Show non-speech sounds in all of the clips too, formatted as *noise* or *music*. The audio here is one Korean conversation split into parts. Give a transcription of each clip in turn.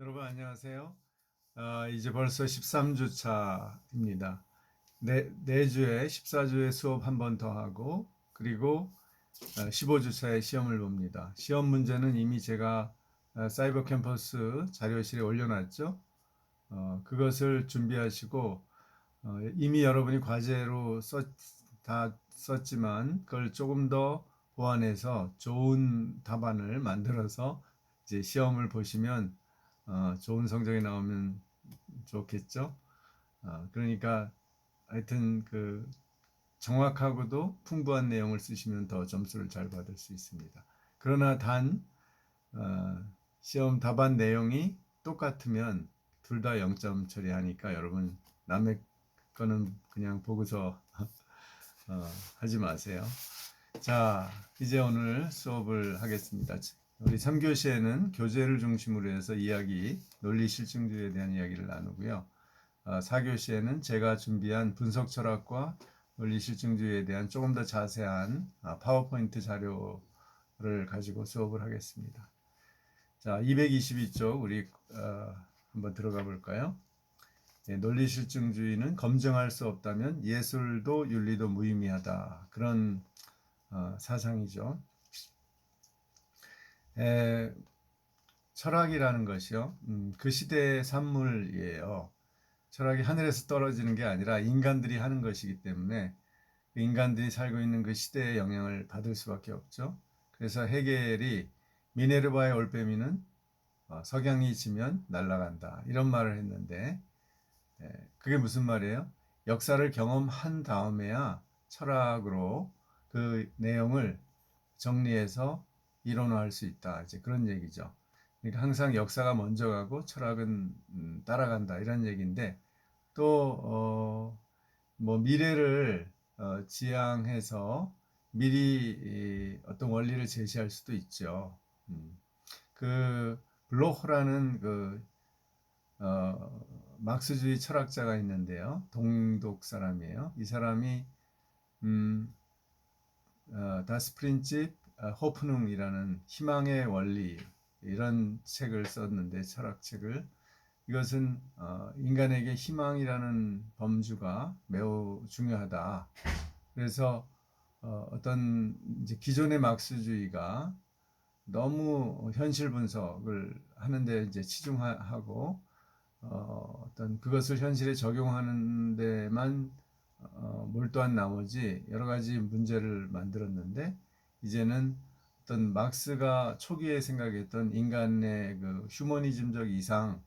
여러분 안녕하세요. 어, 이제 벌써 13주 차입니다. 네, 네 주에 14주에 수업 한 번 더 하고 그리고 15주 차에 시험을 봅니다. 시험 문제는 이미 제가 어, 사이버 캠퍼스 자료실에 올려놨죠. 어, 그것을 준비하시고 어, 이미 여러분이 과제로 썼, 다 썼지만 그걸 조금 더 보완해서 좋은 답안을 만들어서 이제 시험을 보시면 어, 좋은 성적이 나오면 좋겠죠. 어, 그러니까 하여튼 그 정확하고도 풍부한 내용을 쓰시면 더 점수를 잘 받을 수 있습니다. 그러나 단 어, 시험 답안 내용이 똑같으면 둘 다 0점 처리하니까 여러분 남의 거는 그냥 보고서 *laughs* 어, 하지 마세요. 자, 이제 오늘 수업을 하겠습니다. 우리 3교시에는 교재를 중심으로 해서 이야기, 논리 실증주의에 대한 이야기를 나누고요. 어, 4교시에는 제가 준비한 분석 철학과 논리 실증주의에 대한 조금 더 자세한 아, 파워포인트 자료를 가지고 수업을 하겠습니다. 자, 222쪽 우리 어, 한번 들어가 볼까요? 예, 논리 실증주의는 검증할 수 없다면 예술도 윤리도 무의미하다. 그런 어, 사상이죠. 에, 철학이라는 것이요. 음, 그 시대의 산물이에요. 철학이 하늘에서 떨어지는 게 아니라 인간들이 하는 것이기 때문에 그 인간들이 살고 있는 그 시대의 영향을 받을 수밖에 없죠. 그래서 헤겔이 미네르바의 올빼미는 어, 석양이 지면 날아간다 이런 말을 했는데 에, 그게 무슨 말이에요? 역사를 경험한 다음에야 철학으로 그 내용을 정리해서 이론화할 수 있다. 이제 그런 얘기죠. 그러니까 항상 역사가 먼저 가고 철학은 음, 따라간다 이런 얘기인데 또 어, 뭐 미래를 어, 지향해서 미리 어떤 원리를 제시할 수도 있죠. 음. 그 블로흐라는 그 어, 막스주의 철학자가 있는데요. 동독 사람이에요. 이 사람이 음, 어, 다스 프린집 호프능이라는 희망의 원리 이런 책을 썼는데 철학책을 이것은 어, 인간에게 희망이라는 범주가 매우 중요하다. 그래서 어, 어떤 기존의 막스주의가 너무 현실 분석을 하는데 이제 치중하고 어, 어떤 그것을 현실에 적용하는 데만 어, 몰두한 나머지 여러 가지 문제를 만들었는데 이제는 어떤 막스가 초기에 생각했던 인간의 그 휴머니즘적 이상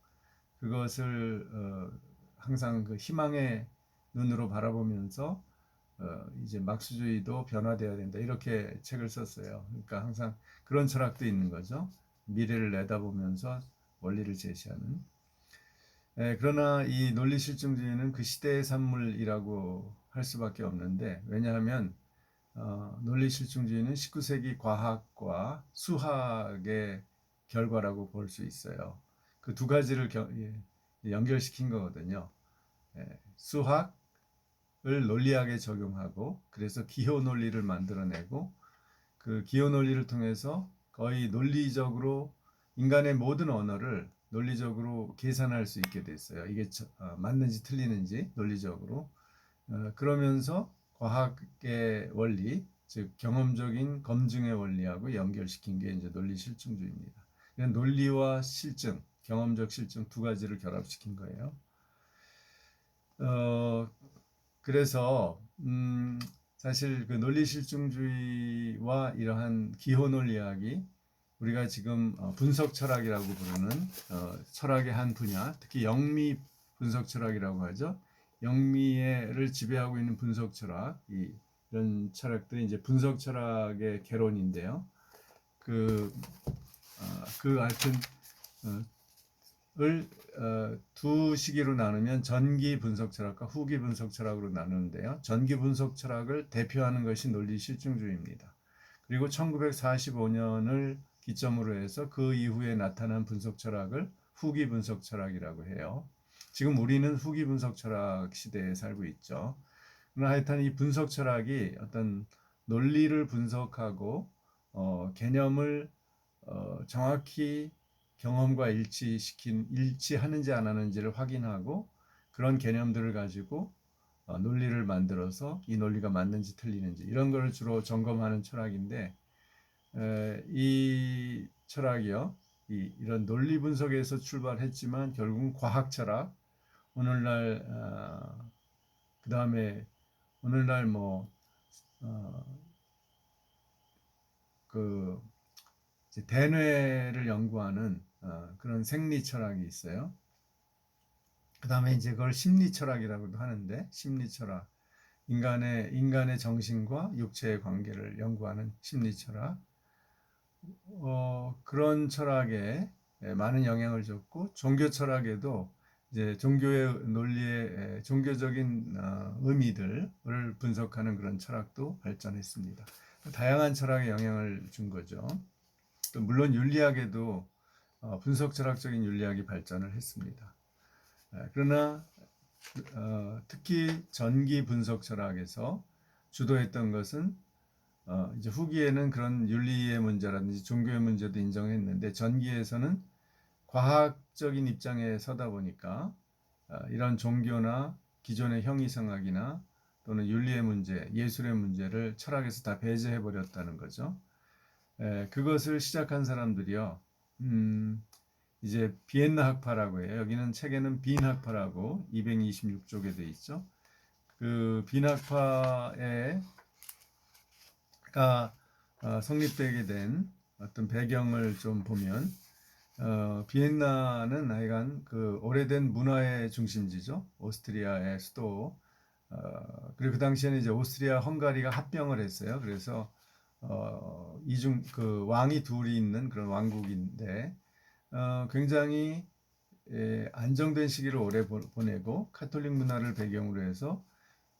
그것을 어, 항상 그 희망의 눈으로 바라보면서 어, 이제 막스주의도 변화되어야 된다 이렇게 책을 썼어요. 그러니까 항상 그런 철학도 있는 거죠. 미래를 내다보면서 원리를 제시하는. 에, 그러나 이 논리 실증주의는 그 시대의 산물이라고 할 수밖에 없는데 왜냐하면 어, 논리 실증주의는 19세기 과학과 수학의 결과라고 볼 수 있어요. 그 두 가지를 겨, 예, 연결시킨 거거든요. 예, 수학을 논리학에 적용하고 그래서 기호 논리를 만들어내고 그 기호 논리를 통해서 거의 논리적으로 인간의 모든 언어를 논리적으로 계산할 수 있게 됐어요. 이게 어, 맞는지 틀리는지 논리적으로 어, 그러면서 과학의 원리, 즉 경험적인 검증의 원리하고 연결시킨 게 이제 논리 실증주의입니다. 논리와 실증, 경험적 실증 두 가지를 결합시킨 거예요. 어, 그래서 음, 사실 그 논리 실증주의와 이러한 기호 논리학이 우리가 지금 어, 분석 철학이라고 부르는 어, 철학의 한 분야, 특히 영미 분석 철학이라고 하죠. 영미를 지배하고 있는 분석 철학, 이, 이런 철학들이 이제 분석 철학의 개론인데요. 그, 어, 그 하여튼, 어, 을, 어, 두 시기로 나누면 전기 분석 철학과 후기 분석 철학으로 나누는데요. 전기 분석 철학을 대표하는 것이 논리 실증주의입니다. 그리고 1945년을 기점으로 해서 그 이후에 나타난 분석 철학을 후기 분석 철학이라고 해요. 지금 우리는 후기 분석 철학 시대에 살고 있죠. 그러나 하여튼 이 분석 철학이 어떤 논리를 분석하고 어, 개념을 어, 정확히 경험과 일치시킨 일치하는지 안 하는지를 확인하고 그런 개념들을 가지고 어, 논리를 만들어서 이 논리가 맞는지 틀리는지 이런 거를 주로 점검하는 철학인데 에, 이 철학이요 이, 이런 논리 분석에서 출발했지만 결국은 과학 철학 오늘날 어, 그 다음에 오늘날 뭐 어, 그 대뇌를 연구하는 어, 그런 생리 철학이 있어요. 그 다음에 이제 그걸 심리 철학이라고도 하는데 심리 철학 인간의 인간의 정신과 육체의 관계를 연구하는 심리 철학 어, 그런 철학에 예, 많은 영향을 줬고 종교 철학에도 이제 종교의 논리의 에, 종교적인 어, 의미들을 분석하는 그런 철학도 발전했습니다. 다양한 철학에 영향을 준 거죠. 또 물론 윤리학에도 어, 분석 철학적인 윤리학이 발전을 했습니다. 에, 그러나 어, 특히 전기 분석 철학에서 주도했던 것은 어, 이제 후기에는 그런 윤리의 문제라든지 종교의 문제도 인정했는데 전기에서는 과학적인 입장에 서다 보니까 어, 이런 종교나 기존의 형이성학이나 또는 윤리의 문제, 예술의 문제를 철학에서 다 배제해 버렸다는 거죠. 에, 그것을 시작한 사람들이요. 음, 이제 비엔나 학파라고 해요. 여기는 책에는 빈 학파라고 226쪽에 돼 있죠. 그빈 학파의 가 어, 성립되게 된 어떤 배경을 좀 보면 어, 비엔나는 하여간 그 오래된 문화의 중심지죠. 오스트리아의 수도. 어, 그리고 그 당시에는 이제 오스트리아 헝가리가 합병을 했어요. 그래서 어, 이중 그 왕이 둘이 있는 그런 왕국인데 어, 굉장히 예, 안정된 시기를 오래 보, 보내고 카톨릭 문화를 배경으로 해서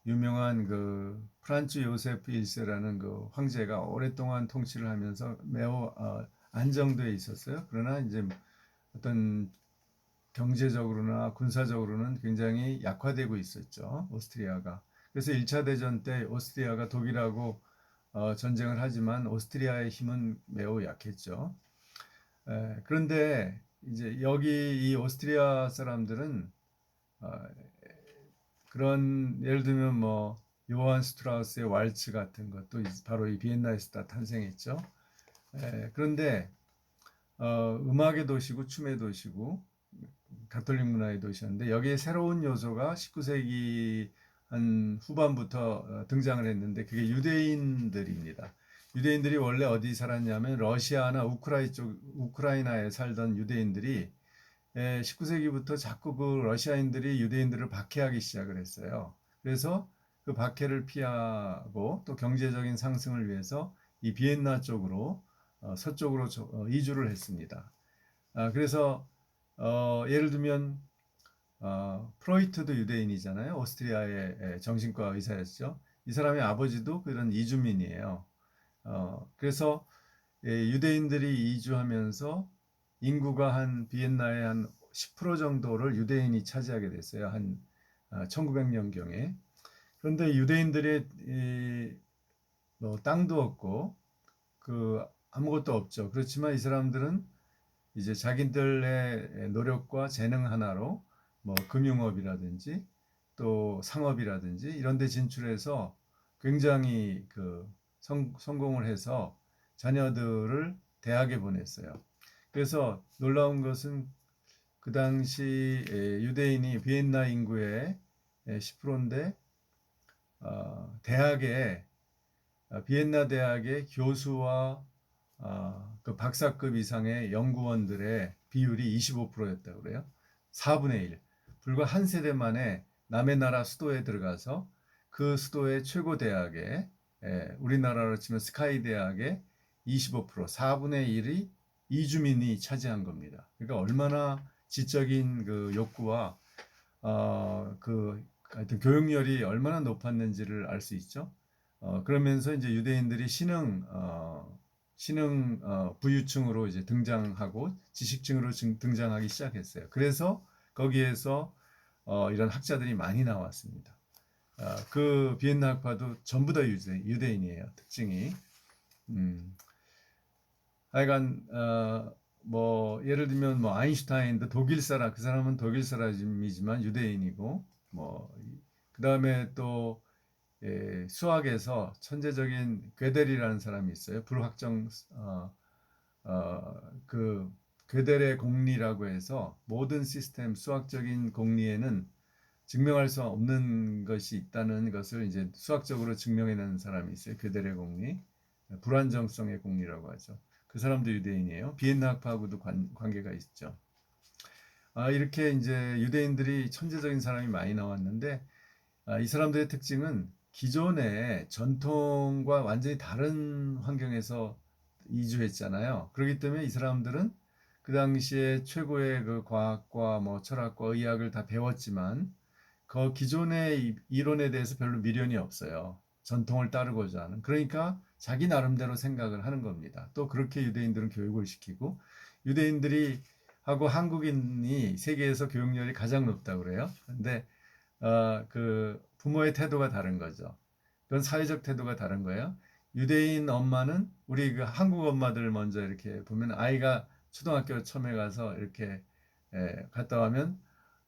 유명한 그 프란츠 요세프 1세라는 그 황제가 오랫동안 통치를 하면서 매우 어, 안정되어 있었어요. 그러나 이제 어떤 경제적으로나 군사적으로는 굉장히 약화되고 있었죠. 오스트리아가. 그래서 1차 대전 때 오스트리아가 독일하고 어, 전쟁을 하지만 오스트리아의 힘은 매우 약했죠. 에, 그런데 이제 여기 이 오스트리아 사람들은 어, 그런 예를 들면 뭐 요한 스트라우스의 왈츠 같은 것도 바로 이 비엔나에서 다 탄생했죠. 에, 그런데 어, 음악의 도시고 춤의 도시고 가톨릭 문화의 도시였는데 여기에 새로운 요소가 19세기 한 후반부터 어, 등장을 했는데 그게 유대인들입니다. 유대인들이 원래 어디 살았냐면 러시아나 우크라이 쪽 우크라이나에 살던 유대인들이 19세기부터 자꾸 그 러시아인들이 유대인들을 박해하기 시작을 했어요. 그래서 그 박해를 피하고 또 경제적인 상승을 위해서 이 비엔나 쪽으로 어, 서쪽으로 어, 이주를 했습니다. 아, 그래서 어, 예를 들면 어, 프로이트도 유대인이잖아요. 오스트리아의 정신과 의사였죠. 이 사람의 아버지도 그런 이주민이에요. 어, 그래서 예, 유대인들이 이주하면서 인구가 한 비엔나의 한 10% 정도를 유대인이 차지하게 됐어요. 한 1900년경에. 아, 그런데 유대인들의 뭐 땅도 없고 그 아무것도 없죠. 그렇지만 이 사람들은 이제 자기들의 노력과 재능 하나로 뭐 금융업이라든지 또 상업이라든지 이런 데 진출해서 굉장히 그 성, 성공을 해서 자녀들을 대학에 보냈어요. 그래서 놀라운 것은 그 당시 유대인이 비엔나 인구의 10%인데 어, 대학에 어, 비엔나 대학의 교수와 어, 그 박사급 이상의 연구원들의 비율이 25%였다고 그래요. 4분의 1. 불과 한 세대 만에 남의 나라 수도에 들어가서 그 수도의 최고 대학에 우리나라로 치면 스카이 대학의 25% 4분의 1이 이주민이 차지한 겁니다. 그러니까 얼마나 지적인 그 욕구와 어, 그 하여튼 교육열이 얼마나 높았는지를 알 수 있죠. 어, 그러면서 이제 유대인들이 신흥 어, 신흥 어, 부유층으로 이제 등장하고 지식층으로 등장하기 시작했어요. 그래서 거기에서 어, 이런 학자들이 많이 나왔습니다. 어, 그 비엔나 학파도 전부 다 유대, 유대인이에요. 특징이. 음. 하여간 어, 뭐 예를 들면 뭐 아인슈타인도 독일 사람 그 사람은 독일 사람이지만 유대인이고 뭐 그 다음에 또 예, 수학에서 천재적인 괴델이라는 사람이 있어요. 불확정 어, 어, 그 괴델의 공리라고 해서 모든 시스템 수학적인 공리에는 증명할 수 없는 것이 있다는 것을 이제 수학적으로 증명해낸 사람이 있어요. 괴델의 공리, 불안정성의 공리라고 하죠. 그 사람도 유대인이에요. 비엔나 학파하고도 관, 관계가 있죠. 아, 이렇게 이제 유대인들이 천재적인 사람이 많이 나왔는데 아, 이 사람들의 특징은 기존의 전통과 완전히 다른 환경에서 이주했잖아요. 그렇기 때문에 이 사람들은 그 당시에 최고의 그 과학과 뭐 철학과 의학을 다 배웠지만 그 기존의 이- 이론에 대해서 별로 미련이 없어요. 전통을 따르고자 하는. 그러니까 자기 나름대로 생각을 하는 겁니다. 또 그렇게 유대인들은 교육을 시키고 유대인들이 하고 한국인이 세계에서 교육열이 가장 높다고 그래요. 근데 어, 그 부모의 태도가 다른 거죠. 그건 사회적 태도가 다른 거예요. 유대인 엄마는 우리 그 한국 엄마들 먼저 이렇게 보면 아이가 초등학교 처음에 가서 이렇게 에, 갔다 오면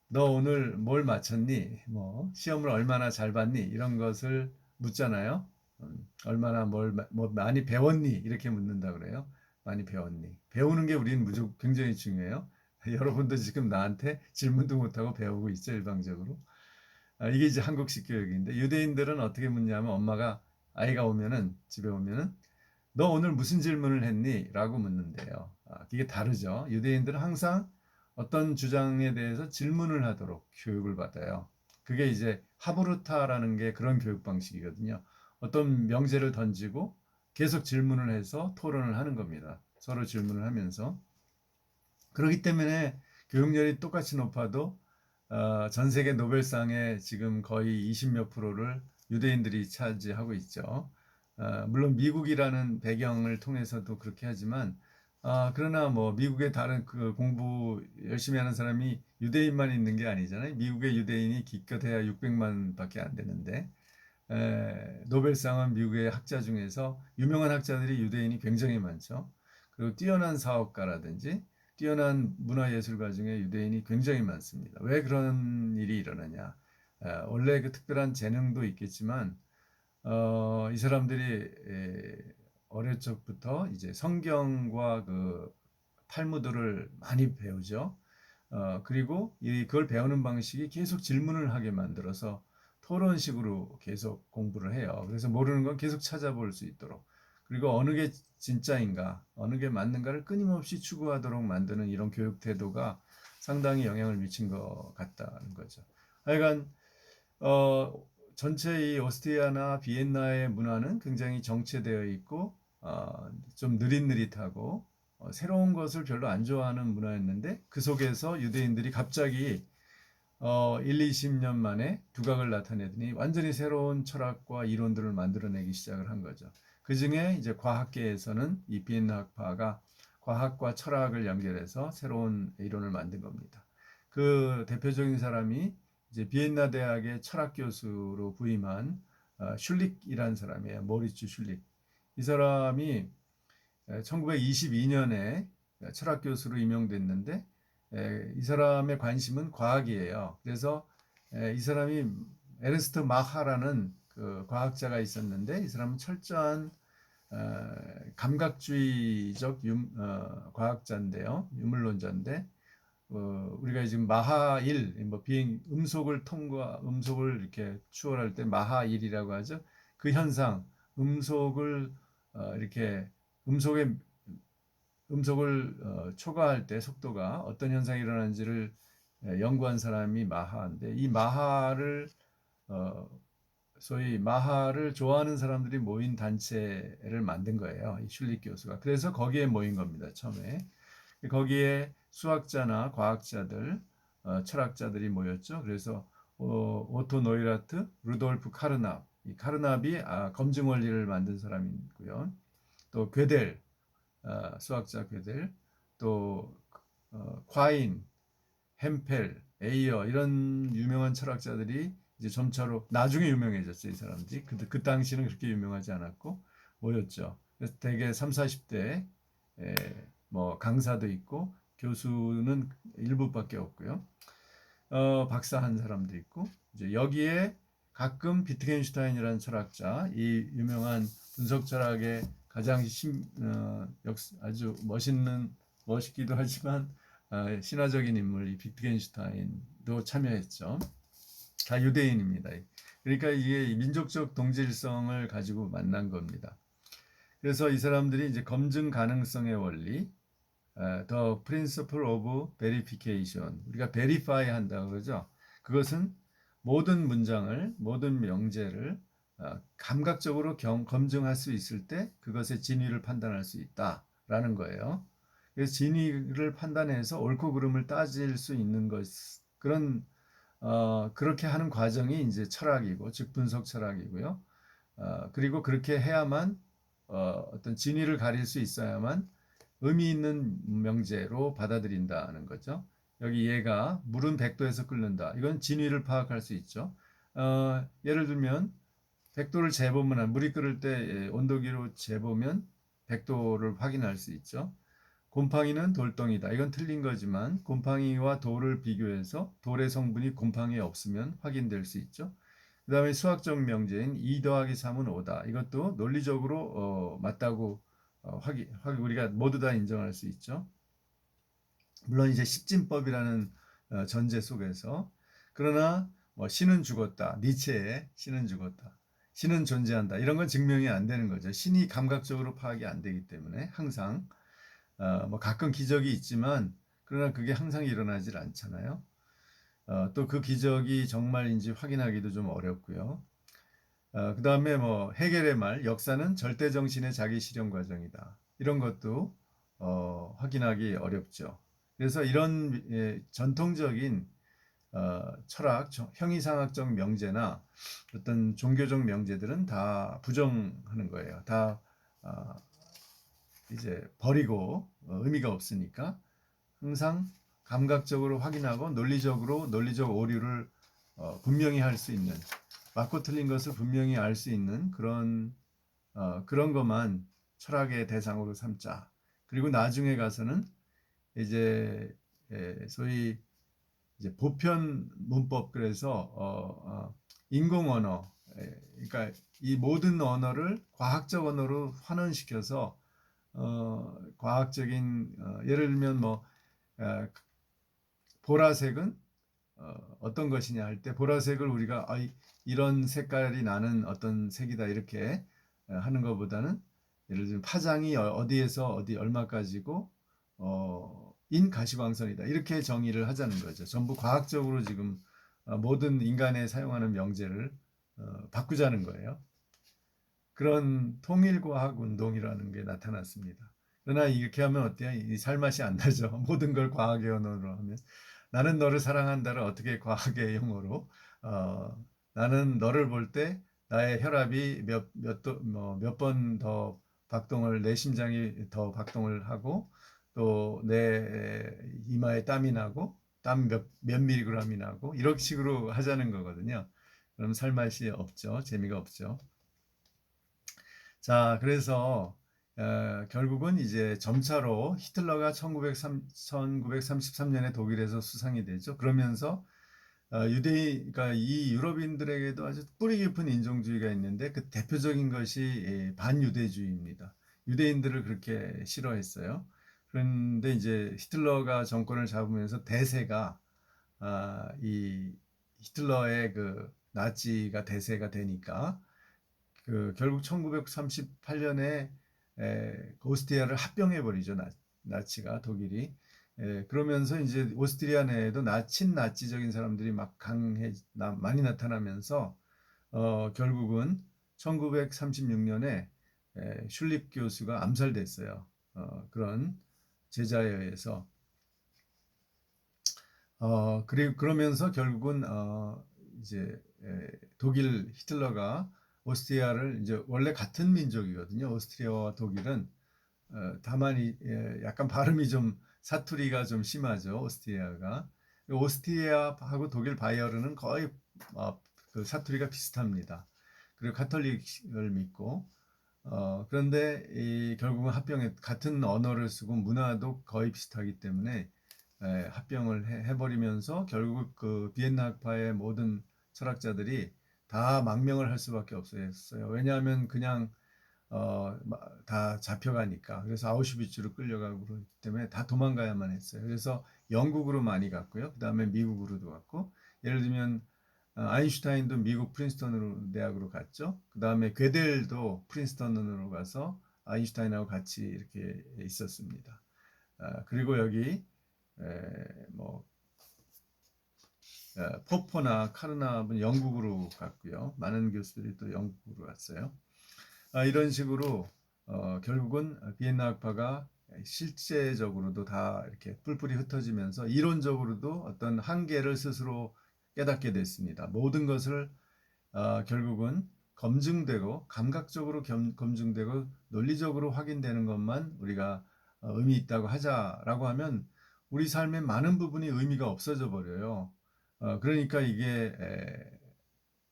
너 오늘 뭘 마쳤니? 뭐 시험을 얼마나 잘 봤니? 이런 것을 묻잖아요. 음, 얼마나 뭘 마- 뭐 많이 배웠니? 이렇게 묻는다 그래요. 많이 배웠니? 배우는 게 우리는 무조건 굉장히 중요해요. *laughs* 여러분도 지금 나한테 질문도 못하고 배우고 있죠, 일방적으로. 아, 이게 이제 한국식 교육인데 유대인들은 어떻게 묻냐면 엄마가 아이가 오면은 집에 오면은 너 오늘 무슨 질문을 했니? 라고 묻는데요. 아, 이게 다르죠. 유대인들은 항상 어떤 주장에 대해서 질문을 하도록 교육을 받아요. 그게 이제 하브루타라는 게 그런 교육 방식이거든요. 어떤 명제를 던지고 계속 질문을 해서 토론을 하는 겁니다. 서로 질문을 하면서. 그렇기 때문에 교육열이 똑같이 높아도 어, 전 세계 노벨상에 지금 거의 20몇 프로를 유대인들이 차지하고 있죠. 어, 물론 미국이라는 배경을 통해서도 그렇게 하지만 아, 그러나 뭐 미국의 다른 그 공부 열심히 하는 사람이 유대인만 있는 게 아니잖아요. 미국의 유대인이 기껏해야 600만 밖에 안 되는데 에, 노벨상은 미국의 학자 중에서 유명한 학자들이 유대인이 굉장히 많죠. 그리고 뛰어난 사업가라든지 뛰어난 문화예술가 중에 유대인이 굉장히 많습니다. 왜 그런 일이 일어나냐? 에, 원래 그 특별한 재능도 있겠지만 어, 이 사람들이 에, 어릴 적부터 이제 성경과 그 탈무드를 많이 배우죠. 어, 그리고 이 그걸 배우는 방식이 계속 질문을 하게 만들어서 토론식으로 계속 공부를 해요. 그래서 모르는 건 계속 찾아볼 수 있도록. 그리고 어느 게 진짜인가, 어느 게 맞는가를 끊임없이 추구하도록 만드는 이런 교육 태도가 상당히 영향을 미친 것 같다는 거죠. 하여간 어, 전체 이 오스트리아나 비엔나의 문화는 굉장히 정체되어 있고 어, 좀 느릿느릿하고 어, 새로운 것을 별로 안 좋아하는 문화였는데 그 속에서 유대인들이 갑자기 어, 1, 20년 만에 두각을 나타내더니 완전히 새로운 철학과 이론들을 만들어내기 시작을 한 거죠. 그 중에 이제 과학계에서는 이 비엔나 학파가 과학과 철학을 연결해서 새로운 이론을 만든 겁니다. 그 대표적인 사람이 이제 비엔나 대학의 철학 교수로 부임한 어, 슐릭이라는 사람이에요. 모리츠 슐릭. 이 사람이 1922년에 철학 교수로 임명됐는데 에, 이 사람의 관심은 과학이에요. 그래서 에, 이 사람이 에르스트 마하라는 그 과학자가 있었는데 이 사람은 철저한 어, 감각주의적 유, 어, 과학자인데요. 유물론자인데 어, 우리가 지금 마하 1, 뭐 비행 음속을 통과 음속을 이렇게 추월할 때 마하 1이라고 하죠. 그 현상, 음속을 어, 이렇게 음속의 음속을 어, 초과할 때 속도가 어떤 현상이 일어나는지를 에, 연구한 사람이 마하인데 이 마하를 어, 소위 마하를 좋아하는 사람들이 모인 단체를 만든 거예요. 이 슐릭 교수가. 그래서 거기에 모인 겁니다. 처음에. 거기에 수학자나 과학자들, 어, 철학자들이 모였죠. 그래서 어, 오토 노이라트, 루돌프 카르납, 이 카르납이 아, 검증 원리를 만든 사람이고요. 또 괴델, 어, 수학자 괴델, 또 어, 콰인, 햄펠, 에이어 이런 유명한 철학자들이 이제 점차로 나중에 유명해졌어요, 이 사람들이. 그, 그 당시는 그렇게 유명하지 않았고 모였죠. 그래서 대개 3, 40대 에, 뭐 강사도 있고 교수는 일부밖에 없고요. 어, 박사 한 사람도 있고 이제 여기에 가끔 비트겐슈타인이라는 철학자, 이 유명한 분석 철학의 가장 심, 어, 역, 아주 멋있는 멋있기도 하지만 어, 신화적인 인물 이 비트겐슈타인도 참여했죠. 다 유대인입니다. 그러니까 이게 민족적 동질성을 가지고 만난 겁니다. 그래서 이 사람들이 이제 검증 가능성의 원리, 어, The Principle of Verification, 우리가 verify 한다 그러죠. 그것은 모든 문장을, 모든 명제를 어, 감각적으로 경, 검증할 수 있을 때 그것의 진위를 판단할 수 있다라는 거예요. 그래서 진위를 판단해서 옳고 그름을 따질 수 있는 것 그런 어, 그렇게 하는 과정이 이제 철학이고 즉 분석 철학이고요. 어, 그리고 그렇게 해야만 어, 어떤 진위를 가릴 수 있어야만 의미 있는 명제로 받아들인다는 거죠. 여기 얘가 물은 100도에서 끓는다. 이건 진위를 파악할 수 있죠. 어, 예를 들면 100도를 재보면 물이 끓을 때 예, 온도계로 재보면 100도를 확인할 수 있죠. 곰팡이는 돌덩이다. 이건 틀린 거지만 곰팡이와 돌을 비교해서 돌의 성분이 곰팡이에 없으면 확인될 수 있죠. 그 다음에 수학적 명제인 2 더하기 3은 5다. 이것도 논리적으로 어, 맞다고 어, 확인, 확인, 우리가 모두 다 인정할 수 있죠. 물론 이제 십진법이라는 어, 전제 속에서 그러나 뭐 신은 죽었다. 니체의 신은 죽었다. 신은 존재한다. 이런 건 증명이 안 되는 거죠. 신이 감각적으로 파악이 안 되기 때문에 항상 어, 뭐 가끔 기적이 있지만 그러나 그게 항상 일어나질 않잖아요. 어, 또 그 기적이 정말인지 확인하기도 좀 어렵고요. 어, 그 다음에 뭐 해겔의 말 역사는 절대 정신의 자기 실현 과정이다. 이런 것도 어, 확인하기 어렵죠. 그래서 이런 예, 전통적인 어, 철학, 형이상학적 명제나 어떤 종교적 명제들은 다 부정하는 거예요. 다 어, 이제 버리고 어, 의미가 없으니까 항상 감각적으로 확인하고 논리적으로 논리적 오류를 어, 분명히 할 수 있는 맞고 틀린 것을 분명히 알 수 있는 그런 어, 그런 것만 철학의 대상으로 삼자. 그리고 나중에 가서는 이제 예, 소위 이제 보편 문법 그래서 어, 어, 인공 언어, 예, 그러니까 이 모든 언어를 과학적 언어로 환원시켜서 어, 과학적인 어, 예를 들면 뭐 어, 보라색은 어, 어떤 것이냐 할 때 보라색을 우리가 아, 이런 색깔이 나는 어떤 색이다 이렇게 어, 하는 것보다는 예를 들면 파장이 어, 어디에서 어디 얼마까지고 어, 인 가시광선이다 이렇게 정의를 하자는 거죠. 전부 과학적으로 지금 어, 모든 인간에 사용하는 명제를 어, 바꾸자는 거예요. 그런 통일과학 운동이라는 게 나타났습니다. 그러나 이렇게 하면 어때요? 이 살맛이 안 나죠. *laughs* 모든 걸 과학의 언어로 하면 나는 너를 사랑한다를 어떻게 과학의 용어로 어, 나는 너를 볼 때 나의 혈압이 몇몇몇 번 더 박동을 내 심장이 더 박동을 하고 또 내 이마에 땀이 나고 땀 몇 몇 밀리그램이 나고 이런 식으로 하자는 거거든요. 그럼 살맛이 없죠. 재미가 없죠. 자, 그래서 어, 결국은 이제 점차로 히틀러가 1903, 1933년에 독일에서 수상이 되죠. 그러면서 어, 유대인, 그러니까 이 유럽인들에게도 아주 뿌리 깊은 인종주의가 있는데 그 대표적인 것이 예, 반유대주의입니다. 유대인들을 그렇게 싫어했어요. 그런데 이제 히틀러가 정권을 잡으면서 대세가 아, 이 히틀러의 그 나치가 대세가 되니까 그 결국 1938년에 에, 오스트리아를 합병해 버리죠 나, 치가 독일이 에, 그러면서 이제 오스트리아 내에도 나친 나치적인 사람들이 막 강해 나, 많이 나타나면서 어, 결국은 1936년에 에, 슐립 교수가 암살됐어요. 어, 그런 제자에 의해서 어, 그리고 그러면서 결국은 어, 이제 에, 독일 히틀러가 오스트리아를 이제 원래 같은 민족이거든요. 오스트리아와 독일은 어, 다만 이, 예, 약간 발음이 좀 사투리가 좀 심하죠. 오스트리아가 오스트리아하고 독일 바이어르는 거의 어, 그 사투리가 비슷합니다. 그리고 카톨릭을 믿고 어, 그런데 이 결국은 합병에 같은 언어를 쓰고 문화도 거의 비슷하기 때문에 에, 합병을 해, 해버리면서 결국 그 비엔나 학파의 모든 철학자들이 다 망명을 할 수밖에 없었어요. 왜냐하면 그냥 어, 마- 다 잡혀가니까. 그래서 아우슈비츠로 끌려가고 그러기 때문에 다 도망가야만 했어요. 그래서 영국으로 많이 갔고요. 그 다음에 미국으로도 갔고, 예를 들면 어, 아인슈타인도 미국 프린스턴으로 대학으로 갔죠. 그 다음에 괴델도 프린스턴으로 가서 아인슈타인하고 같이 이렇게 있었습니다. 아, 그리고 여기 에, 뭐 에, 포퍼나 카르나분 영국으로 갔고요. 많은 교수들이 또 영국으로 갔어요. 아, 이런 식으로 어, 결국은 비엔나 학파가 실제적으로도 다 이렇게 뿔뿔이 흩어지면서 이론적으로도 어떤 한계를 스스로 깨닫게 됐습니다. 모든 것을 어, 결국은 검증되고 감각적으로 겸- 검증되고 논리적으로 확인되는 것만 우리가 어, 의미 있다고 하자라고 하면 우리 삶의 많은 부분이 의미가 없어져 버려요. 어, 그러니까 이게 에,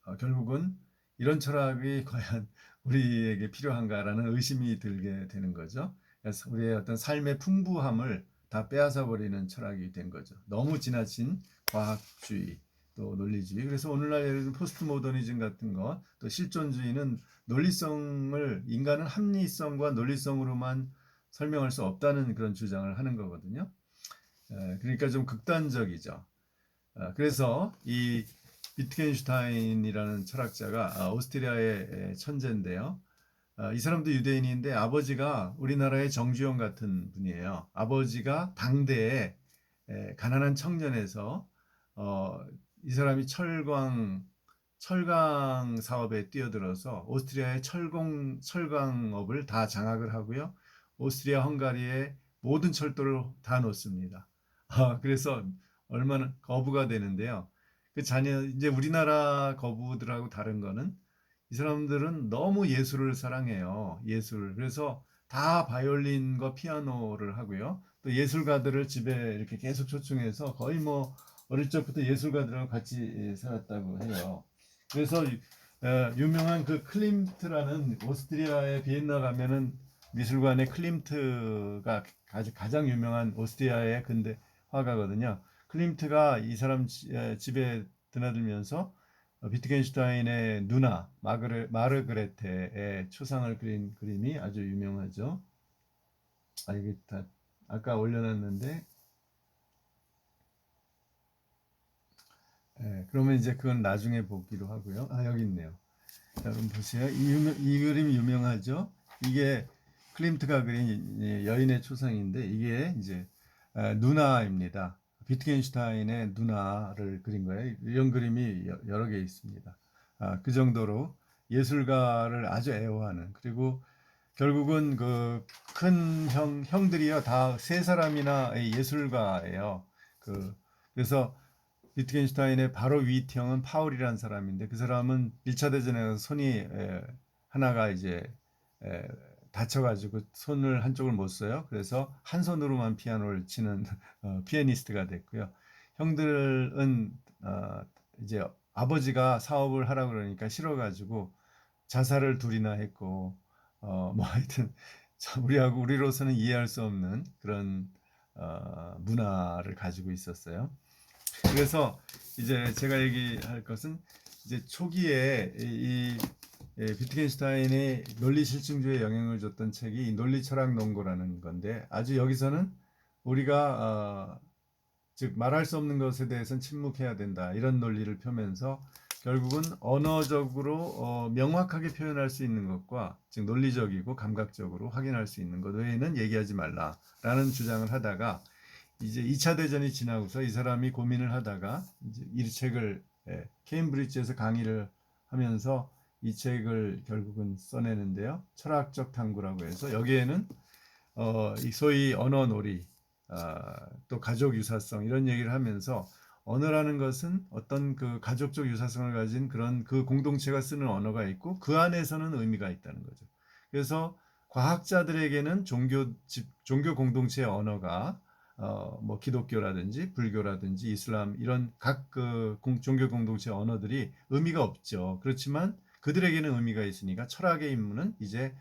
어, 결국은 이런 철학이 *laughs* 과연 우리에게 필요한가라는 의심이 들게 되는 거죠. 그래서 우리의 어떤 삶의 풍부함을 다 빼앗아 버리는 철학이 된 거죠. 너무 지나친 과학주의 또 논리주의. 그래서 오늘날 예를 들면 포스트 모더니즘 같은 거, 또 실존주의는 논리성을 인간은 합리성과 논리성으로만 설명할 수 없다는 그런 주장을 하는 거거든요. 에, 그러니까 좀 극단적이죠. 아, 그래서 이 비트겐슈타인이라는 철학자가 아, 오스트리아의 천재인데요. 아, 이 사람도 유대인인데 아버지가 우리나라의 정주영 같은 분이에요. 아버지가 당대에 에, 가난한 청년에서 어, 이 사람이 철광 철강 사업에 뛰어들어서 오스트리아의 철공 철강업을 다 장악을 하고요. 오스트리아 헝가리의 모든 철도를 다 놓습니다. 아, 그래서 얼마나 거부가 되는데요. 그 자녀 이제 우리나라 거부들하고 다른 거는 이 사람들은 너무 예술을 사랑해요. 예술. 그래서 다 바이올린과 피아노를 하고요. 또 예술가들을 집에 이렇게 계속 초청해서 거의 뭐 어릴 적부터 예술가들하고 같이 살았다고 해요. 그래서 어, 유명한 그 클림트라는 오스트리아의 비엔나 가면은 미술관의 클림트가 가- 가장 유명한 오스트리아의 근대 화가거든요. 클림트가 이 사람 집에 드나들면서 어, 비트겐슈타인의 누나 마그레, 마르그레테의 초상을 그린 그림이 아주 유명하죠. 아 이게 다 아까 올려놨는데 예, 그러면 이제 그건 나중에 보기로 하고요. 아 여기 있네요. 자, 여러분 보세요. 이, 유명, 이 그림이 유명하죠. 이게 클림트가 그린 이 여인의 초상인데 이게 이제 아, 누나입니다. 비트겐슈타인의 누나를 그린 거예요. 이런 그림이 여- 여러 개 있습니다. 아, 그 정도로 예술가를 아주 애호하는 그리고 결국은 그 큰 형 형들이요 다 세 사람이나 예술가예요. 그 그래서 비트겐슈타인의 바로 윗 형은 파울이라는 사람인데 그 사람은 1차 대전에 가서 손이 에, 하나가 이제 에, 다쳐가지고 손을 한쪽을 못 써요. 그래서 한 손으로만 피아노를 치는 *laughs* 어, 피아니스트가 됐고요. 형들은 어, 이제 아버지가 사업을 하라 그러니까 싫어가지고 자살을 둘이나 했고 어, 뭐 하여튼 *laughs* 참 우리하고 우리로서는 이해할 수 없는 그런 어, 문화를 가지고 있었어요. 그래서 이제 제가 얘기할 것은 이제 초기에 이, 이 예, 비트겐슈타인이 논리 실증주의에 영향을 줬던 책이 이 논리 철학 논고라는 건데 아주 여기서는 우리가 어, 즉 말할 수 없는 것에 대해서는 침묵해야 된다. 이런 논리를 펴면서 결국은 언어적으로 어, 명확하게 표현할 수 있는 것과 즉 논리적이고 감각적으로 확인할 수 있는 것 외에는 얘기하지 말라라는 주장을 하다가 이제 2차 대전이 지나고서 이 사람이 고민을 하다가 이제 이 책을 예, 케임브리지에서 강의를 하면서 이 책을 결국은 써내는데요. 철학적 탐구라고 해서 여기에는 어, 이 소위 언어놀이, 아, 또 가족 유사성 이런 얘기를 하면서 언어라는 것은 어떤 그 가족적 유사성을 가진 그런 그 공동체가 쓰는 언어가 있고 그 안에서는 의미가 있다는 거죠. 그래서 과학자들에게는 종교 집 종교 공동체의 언어가 어, 뭐 기독교라든지 불교라든지 이슬람 이런 각 그 종교 공동체 언어들이 의미가 없죠. 그렇지만 그들에게는 의미가 있으니까 철학의 임무는 이제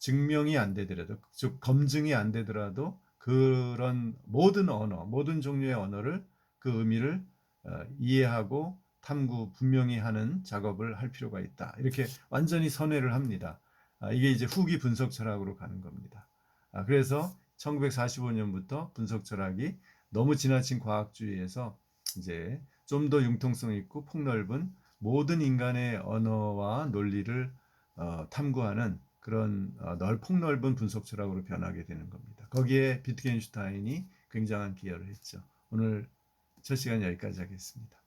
증명이 안 되더라도 즉 검증이 안 되더라도 그런 모든 언어, 모든 종류의 언어를 그 의미를 어, 이해하고 탐구 분명히 하는 작업을 할 필요가 있다. 이렇게 완전히 선회를 합니다. 아, 이게 이제 후기 분석 철학으로 가는 겁니다. 아, 그래서 1945년부터 분석 철학이 너무 지나친 과학주의에서 이제 좀 더 융통성 있고 폭넓은 모든 인간의 언어와 논리를 어, 탐구하는 그런 어, 넓 폭넓은 분석 철학으로 변하게 되는 겁니다. 거기에 비트겐슈타인이 굉장한 기여를 했죠. 오늘 첫 시간 여기까지 하겠습니다.